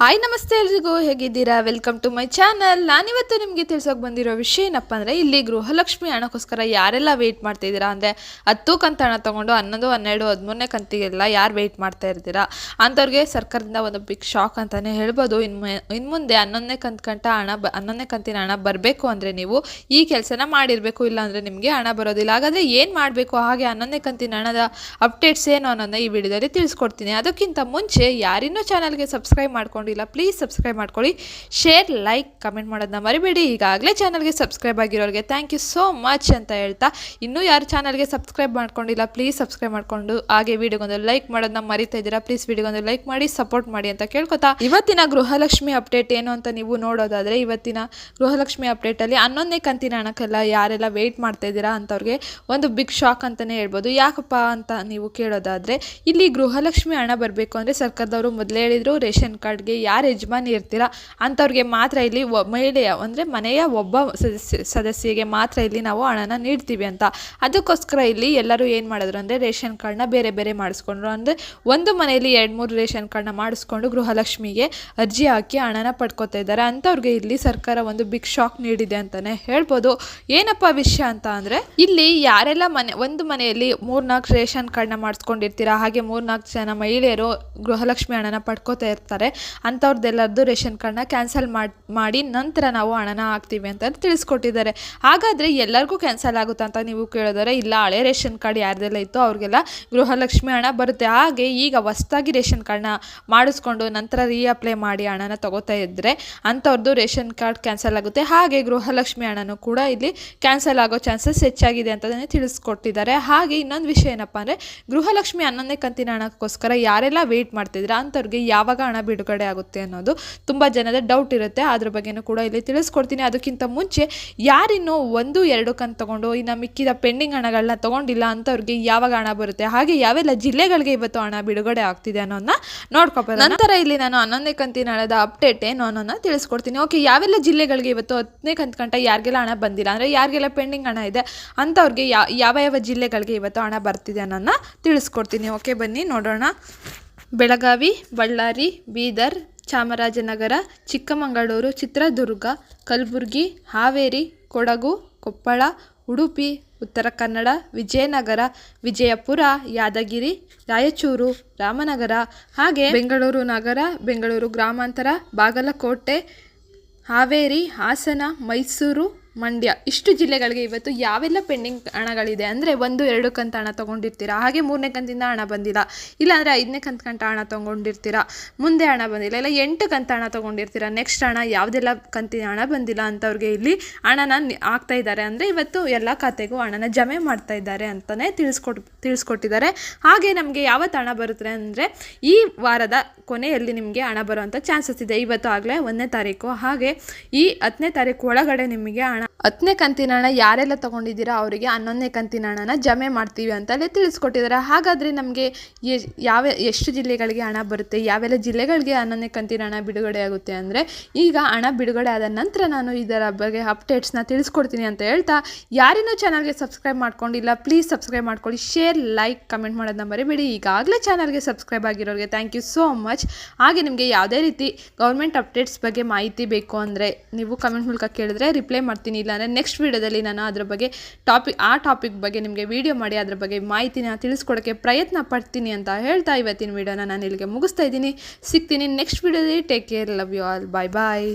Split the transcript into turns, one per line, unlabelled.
Hi ನಮಸ್ತೆ ಎಲ್ರಿಗೂ ಹೇಗಿದ್ದೀರಾ? ವೆಲ್ಕಮ್ ಟು ಮೈ ಚಾನಲ್ ನಾನಿವತ್ತು ನಿಮಗೆ ತಿಳ್ಸೋಕೆ ಬಂದಿರೋ ವಿಷಯ ಏನಪ್ಪ ಅಂದರೆ, ಇಲ್ಲಿ ಗೃಹಲಕ್ಷ್ಮಿ ಹಣಕ್ಕೋಸ್ಕರ ಯಾರೆಲ್ಲ ವೆಯ್ಟ್ ಮಾಡ್ತಾ ಇದ್ದೀರಾ ಅಂದರೆ, ಹತ್ತು ಕಂತು ಹಣ ತೊಗೊಂಡು ಹನ್ನೊಂದು, ಹನ್ನೆರಡು, ಹದಿಮೂರನೇ ಕಂತಿಗೆಲ್ಲ ಯಾರು ವೆಯ್ಟ್ ಮಾಡ್ತಾ ಇರ್ತೀರಾ? ಅಂಥವ್ರಿಗೆ ಸರ್ಕಾರದಿಂದ ಒಂದು ಬಿಗ್ ಶಾಕ್ ಅಂತಲೇ ಹೇಳ್ಬೋದು. ಇನ್ನು ಇನ್ನು ಮುಂದೆ ಹನ್ನೊಂದನೇ ಕಂತು ಕಂಟ ಹಣ ಬ, ಹನ್ನೊಂದನೇ ಕಂತಿನ ಹಣ ಬರಬೇಕು ಅಂದರೆ ನೀವು ಈ ಕೆಲಸನ ಮಾಡಿರಬೇಕು ಇಲ್ಲಾಂದರೆ ನಿಮಗೆ ಹಣ ಬರೋದಿಲ್ಲ. ಹಾಗಾದರೆ ಏನು ಮಾಡಬೇಕು? ಹಾಗೆ ಹನ್ನೊಂದನೇ ಕಂತಿನ ಹಣದ ಅಪ್ಡೇಟ್ಸ್ ಏನು ಅನ್ನೋದನ್ನ ಈ ವಿಡಿಯೋದಲ್ಲಿ ತಿಳಿಸ್ಕೊಡ್ತೀನಿ. ಅದಕ್ಕಿಂತ ಮುಂಚೆ ಯಾರಿನ್ನೂ ಚಾನಲ್ಗೆ ಸಬ್ಸ್ಕ್ರೈಬ್ ಮಾಡ್ಕೊಂಡಿಲ್ಲ ಪ್ಲೀಸ್ ಸಬ್ಸ್ಕ್ರೈಬ್ ಮಾಡ್ಕೊಳ್ಳಿ. ಶೇರ್ ಲೈಕ್ ಕಮೆಂಟ್ ಮಾಡೋದನ್ನ ಮರಿಬೇಡಿ. ಈಗಾಗಲೇ ಚಾನಲ್ಗೆ ಸಬ್ಸ್ಕ್ರೈಬ್ ಆಗಿರೋರಿಗೆ ಥ್ಯಾಂಕ್ ಯು ಸೋ ಮಚ್ ಅಂತ ಹೇಳ್ತಾ, ಇನ್ನೂ ಯಾರು ಚಾನಲ್ಗೆ ಸಬ್ಸ್ಕ್ರೈಬ್ ಮಾಡ್ಕೊಂಡಿಲ್ಲ ಪ್ಲೀಸ್ ಸಬ್ಸ್ಕ್ರೈಬ್ ಮಾಡ್ಕೊಂಡು ಹಾಗೆ ವಿಡಿಯೋಗೊಂದು ಲೈಕ್ ಮಾಡೋದನ್ನ ಮರಿತಾ ಇದ್ದೀರಾ ಪ್ಲೀಸ್ ವಿಡಿಯೋಗೊಂದು ಲೈಕ್ ಮಾಡಿ ಸಪೋರ್ಟ್ ಮಾಡಿ ಅಂತ ಕೇಳ್ಕೊತಾ. ಇವತ್ತಿನ ಗೃಹಲಕ್ಷ್ಮಿ ಅಪ್ಡೇಟ್ ಏನು ಅಂತ ನೀವು ನೋಡೋದಾದರೆ, ಇವತ್ತಿನ ಗೃಹಲಕ್ಷ್ಮಿ ಅಪ್ಡೇಟಲ್ಲಿ ಹನ್ನೊಂದನೇ ಕಂತಿನ ಹಣಕ್ಕೆಲ್ಲ ಯಾರೆಲ್ಲ ವೆಯ್ಟ್ ಮಾಡ್ತಾ ಇದ್ದೀರಾ ಅಂಥವ್ರಿಗೆ ಒಂದು ಬಿಗ್ ಶಾಕ್ ಅಂತಲೇ ಹೇಳ್ಬೋದು. ಯಾಕಪ್ಪ ಅಂತ ನೀವು ಕೇಳೋದಾದರೆ, ಇಲ್ಲಿ ಗೃಹಲಕ್ಷ್ಮಿ ಹಣ ಬರಬೇಕು ಅಂದರೆ ಸರ್ಕಾರದವರು ಮೊದಲೇ ಹೇಳಿದರು ರೇಷನ್ ಕಾರ್ಡ್ಗೆ ಯಾರು ಯಜಮಾನಿ ಇರ್ತೀರ ಅಂಥವ್ರಿಗೆ ಮಾತ್ರ ಇಲ್ಲಿ ಮಹಿಳೆಯ, ಅಂದರೆ ಮನೆಯ ಒಬ್ಬ ಸದಸ್ಯ, ಸದಸ್ಯಗೆ ಮಾತ್ರ ಇಲ್ಲಿ ನಾವು ಹಣನ ನೀಡ್ತೀವಿ ಅಂತ. ಅದಕ್ಕೋಸ್ಕರ ಇಲ್ಲಿ ಎಲ್ಲರೂ ಏನು ಮಾಡಿದ್ರು ಅಂದರೆ ರೇಷನ್ ಕಾರ್ಡ್ನ ಬೇರೆ ಬೇರೆ ಮಾಡಿಸ್ಕೊಂಡ್ರು. ಅಂದರೆ ಒಂದು ಮನೆಯಲ್ಲಿ ಎರಡು ಮೂರು ರೇಷನ್ ಕಾರ್ಡ್ನ ಮಾಡಿಸ್ಕೊಂಡು ಗೃಹಲಕ್ಷ್ಮಿಗೆ ಅರ್ಜಿ ಹಾಕಿ ಹಣನ ಪಡ್ಕೊತಾ ಇದ್ದಾರೆ. ಅಂಥವ್ರಿಗೆ ಇಲ್ಲಿ ಸರ್ಕಾರ ಒಂದು ಬಿಗ್ ಶಾಕ್ ನೀಡಿದೆ ಅಂತಲೇ ಹೇಳ್ಬೋದು. ಏನಪ್ಪ ವಿಷಯ ಅಂತ ಅಂದರೆ ಇಲ್ಲಿ ಯಾರೆಲ್ಲ ಮನೆ, ಒಂದು ಮನೆಯಲ್ಲಿ ಮೂರ್ನಾಲ್ಕು ರೇಷನ್ ಕಾರ್ಡ್ನ ಮಾಡಿಸ್ಕೊಂಡಿರ್ತೀರಾ, ಹಾಗೆ ಮೂರ್ನಾಲ್ಕು ಜನ ಮಹಿಳೆಯರು ಗೃಹಲಕ್ಷ್ಮಿ ಹಣನ ಪಡ್ಕೋತಾ ಇರ್ತಾರೆ ಅಂಥವ್ರದ್ದೆಲ್ಲರದ್ದು ರೇಷನ್ ಕಾರ್ಡ್ನ ಕ್ಯಾನ್ಸಲ್ ಮಾಡಿ ನಂತರ ನಾವು ಹಣನ ಹಾಕ್ತೀವಿ ಅಂತ ತಿಳಿಸ್ಕೊಟ್ಟಿದ್ದಾರೆ. ಹಾಗಾದರೆ ಎಲ್ಲರಿಗೂ ಕ್ಯಾನ್ಸಲ್ ಆಗುತ್ತೆ ಅಂತ ನೀವು ಕೇಳಿದರೆ, ಇಲ್ಲ, ಹಳೆ ರೇಷನ್ ಕಾರ್ಡ್ ಯಾರ್ದೆಲ್ಲ ಇತ್ತು ಅವ್ರಿಗೆಲ್ಲ ಗೃಹಲಕ್ಷ್ಮಿ ಹಣ ಬರುತ್ತೆ. ಹಾಗೆ ಈಗ ಹೊಸ್ದಾಗಿ ರೇಷನ್ ಕಾರ್ಡ್ನ ಮಾಡಿಸ್ಕೊಂಡು ನಂತರ ರೀಅಪ್ಲೈ ಮಾಡಿ ಹಣನ ತಗೋತಾ ಇದ್ದರೆ ಅಂಥವ್ರದ್ದು ರೇಷನ್ ಕಾರ್ಡ್ ಕ್ಯಾನ್ಸಲ್ ಆಗುತ್ತೆ. ಹಾಗೆ ಗೃಹಲಕ್ಷ್ಮಿ ಹಣನೂ ಕೂಡ ಇಲ್ಲಿ ಕ್ಯಾನ್ಸಲ್ ಆಗೋ ಚಾನ್ಸಸ್ ಹೆಚ್ಚಾಗಿದೆ ಅಂತಲೇ ತಿಳಿಸ್ಕೊಟ್ಟಿದ್ದಾರೆ. ಹಾಗೆ ಇನ್ನೊಂದು ವಿಷಯ ಏನಪ್ಪ ಅಂದರೆ, ಗೃಹಲಕ್ಷ್ಮಿ ಹನ್ನೊಂದನೇ ಕಂತಿನ ಹಣಕ್ಕೋಸ್ಕರ ಯಾರೆಲ್ಲ ವೆಯ್ಟ್ ಮಾಡ್ತಿದ್ರೆ ಅಂಥವ್ರಿಗೆ ಯಾವಾಗ ಹಣ ಬಿಡುಗಡೆ ಅನ್ನೋದು ತುಂಬ ಜನದ ಡೌಟ್ ಇರುತ್ತೆ. ಅದ್ರ ಬಗ್ಗೆನೂ ಕೂಡ ಇಲ್ಲಿ ತಿಳಿಸ್ಕೊಡ್ತೀನಿ. ಅದಕ್ಕಿಂತ ಮುಂಚೆ ಯಾರಿನ್ನೂ ಒಂದು, ಎರಡು ಕಂತು ತಗೊಂಡು, ಇನ್ನು ಮಿಕ್ಕಿದ ಪೆಂಡಿಂಗ್ ಹಣಗಳನ್ನ ತಗೊಂಡಿಲ್ಲ ಅಂಥವ್ರಿಗೆ ಯಾವಾಗ ಹಣ ಬರುತ್ತೆ? ಹಾಗೆ ಯಾವೆಲ್ಲ ಜಿಲ್ಲೆಗಳಿಗೆ ಇವತ್ತು ಹಣ ಬಿಡುಗಡೆ ಆಗ್ತಿದೆ ಅನ್ನೋದನ್ನ ನೋಡ್ಕೊಬೋದು ನಂತರ ಇಲ್ಲಿ ನಾನು ಹನ್ನೊಂದನೇ ಕಂತಿನ ಹಣದ ಅಪ್ಡೇಟ್ ಏನು ಅನ್ನೋದನ್ನ ತಿಳಿಸ್ಕೊಡ್ತೀನಿ. ಓಕೆ ಯಾವೆಲ್ಲ ಜಿಲ್ಲೆಗಳಿಗೆ ಇವತ್ತು ಹತ್ತನೇ ಕಂತು ಕಂಟ ಯಾರಿಗೆಲ್ಲ ಹಣ ಬಂದಿಲ್ಲ? ಅಂದರೆ ಯಾರಿಗೆಲ್ಲ ಪೆಂಡಿಂಗ್ ಹಣ ಇದೆ ಅಂಥವ್ರಿಗೆ ಯಾವ ಯಾವ ಜಿಲ್ಲೆಗಳಿಗೆ ಇವತ್ತು ಹಣ ಬರ್ತಿದೆ ಅನ್ನೋದನ್ನ ತಿಳಿಸ್ಕೊಡ್ತೀನಿ. ಓಕೆ ಬನ್ನಿ, ನೋಡೋಣ. ಬೆಳಗಾವಿ, ಬಳ್ಳಾರಿ, ಬೀದರ್, ಚಾಮರಾಜನಗರ, ಚಿಕ್ಕಮಗಳೂರು, ಚಿತ್ರದುರ್ಗ, ಕಲಬುರ್ಗಿ, ಹಾವೇರಿ, ಕೊಡಗು, ಕೊಪ್ಪಳ, ಉಡುಪಿ, ಉತ್ತರ ಕನ್ನಡ, ವಿಜಯನಗರ, ವಿಜಯಪುರ, ಯಾದಗಿರಿ, ರಾಯಚೂರು, ರಾಮನಗರ ಹಾಗೆ ಬೆಂಗಳೂರು ನಗರ, ಬೆಂಗಳೂರು ಗ್ರಾಮಾಂತರ, ಬಾಗಲಕೋಟೆ, ಹಾವೇರಿ, ಹಾಸನ, ಮೈಸೂರು ಮಂಡ್ಯ. ಇಷ್ಟು ಜಿಲ್ಲೆಗಳಿಗೆ ಇವತ್ತು ಯಾವೆಲ್ಲ ಪೆಂಡಿಂಗ್ ಹಣಗಳಿದೆ? ಅಂದರೆ ಒಂದು, ಎರಡು ಕಂತು ಹಣ ತೊಗೊಂಡಿರ್ತೀರಾ? ಹಾಗೆ ಮೂರನೇ ಕಂತಿಂದ ಹಣ ಬಂದಿಲ್ಲ. ಇಲ್ಲಾಂದರೆ ಐದನೇ ಕಂತು ಕಂತ ಹಣ ತೊಗೊಂಡಿರ್ತೀರಾ? ಮುಂದೆ ಹಣ ಬಂದಿಲ್ಲ. ಇಲ್ಲ, ಎಂಟು ಕಂತು ಹಣ ತೊಗೊಂಡಿರ್ತೀರಾ? ನೆಕ್ಸ್ಟ್ ಹಣ, ಯಾವುದೆಲ್ಲ ಕಂತಿನ ಹಣ ಬಂದಿಲ್ಲ ಅಂಥವ್ರಿಗೆ ಇಲ್ಲಿ ಹಣನ ಆಗ್ತಾ ಇದ್ದಾರೆ. ಅಂದರೆ ಇವತ್ತು ಎಲ್ಲ ಖಾತೆಗೂ ಹಣನ ಜಮೆ ಮಾಡ್ತಾ ಇದ್ದಾರೆ ಅಂತಲೇ ತಿಳಿಸ್ಕೊಟ್, ತಿಳಿಸ್ಕೊಟ್ಟಿದ್ದಾರೆ. ಹಾಗೆ ನಮಗೆ ಯಾವತ್ತು ಹಣ ಬರುತ್ತೆ ಅಂದರೆ ಈ ವಾರದ ಕೊನೆಯಲ್ಲಿ ನಿಮಗೆ ಹಣ ಬರುವಂಥ ಚಾನ್ಸಸ್ ಇದೆ. ಇವತ್ತು ಆಗಲೇ ಒಂದನೇ ತಾರೀಕು. ಹಾಗೆ ಈ ಹತ್ತನೇ ತಾರೀಕು ಒಳಗಡೆ ನಿಮಗೆ ಹಣ ಹತ್ತನೇ ಕಂತಿನ ಹಣ ಯಾರೆಲ್ಲ ತೊಗೊಂಡಿದ್ದೀರಾ ಅವರಿಗೆ ಹನ್ನೊಂದನೇ ಕಂತಿನ ಹಣನ ಜಮೆ ಮಾಡ್ತೀವಿ ಅಂತಲೇ ತಿಳಿಸ್ಕೊಟ್ಟಿದ್ದಾರೆ. ಹಾಗಾದರೆ ನಮಗೆ ಯಾವ ಎಷ್ಟು ಜಿಲ್ಲೆಗಳಿಗೆ ಹಣ ಬರುತ್ತೆ, ಯಾವೆಲ್ಲ ಜಿಲ್ಲೆಗಳಿಗೆ ಹನ್ನೊಂದನೇ ಕಂತಿನ ಹಣ ಬಿಡುಗಡೆ ಆಗುತ್ತೆ ಅಂದರೆ ಈಗ ಹಣ ಬಿಡುಗಡೆ ಆದ ನಂತರ ನಾನು ಇದರ ಬಗ್ಗೆ ಅಪ್ಡೇಟ್ಸ್ನ ತಿಳಿಸ್ಕೊಡ್ತೀನಿ ಅಂತ ಹೇಳ್ತಾ ಯಾರಿನೂ ಚಾನಲ್ಗೆ ಸಬ್ಸ್ಕ್ರೈಬ್ ಮಾಡ್ಕೊಂಡಿಲ್ಲ ಪ್ಲೀಸ್ ಸಬ್ಸ್ಕ್ರೈಬ್ ಮಾಡ್ಕೊಳ್ಳಿ ಶೇರ್ ಲೈಕ್ ಕಮೆಂಟ್ ಮಾಡೋದನ್ನ ಮರಿಬೇಡಿ. ಈಗಾಗಲೇ ಚಾನಲ್ಗೆ ಸಬ್ಸ್ಕ್ರೈಬ್ ಆಗಿರೋರಿಗೆ ಥ್ಯಾಂಕ್ ಯು ಸೋ ಮಚ್ ಹಾಗೆ ನಿಮಗೆ ಯಾವುದೇ ರೀತಿ ಗೌರ್ಮೆಂಟ್ ಅಪ್ಡೇಟ್ಸ್ ಬಗ್ಗೆ ಮಾಹಿತಿ ಬೇಕು ಅಂದರೆ ನೀವು ಕಮೆಂಟ್ ಮೂಲಕ ಕೇಳಿದ್ರೆ ರಿಪ್ಲೈ ಮಾಡ್ತೀನಿ. ಇಲ್ಲಾಂದರೆ ನೆಕ್ಸ್ಟ್ ವೀಡಿಯೋದಲ್ಲಿ ನಾನು ಅದ್ರ ಬಗ್ಗೆ ಟಾಪಿಕ್ ಆ ಟಾಪಿಕ್ ಬಗ್ಗೆ ನಿಮಗೆ ವಿಡಿಯೋ ಮಾಡಿ ಅದ್ರ ಬಗ್ಗೆ ಮಾಹಿತಿನ ತಿಳಿಸ್ಕೊಡೋಕ್ಕೆ ಪ್ರಯತ್ನ ಪಡ್ತೀನಿ ಅಂತ ಹೇಳ್ತಾ ಇವತ್ತಿನ ವೀಡಿಯೋನ ನಾನು ಇಲ್ಲಿಗೆ ಮುಗಿಸ್ತಾ ಇದ್ದೀನಿ. ಸಿಗ್ತೀನಿ ನೆಕ್ಸ್ಟ್ ವೀಡಿಯೋದಲ್ಲಿ. Take care love you all bye bye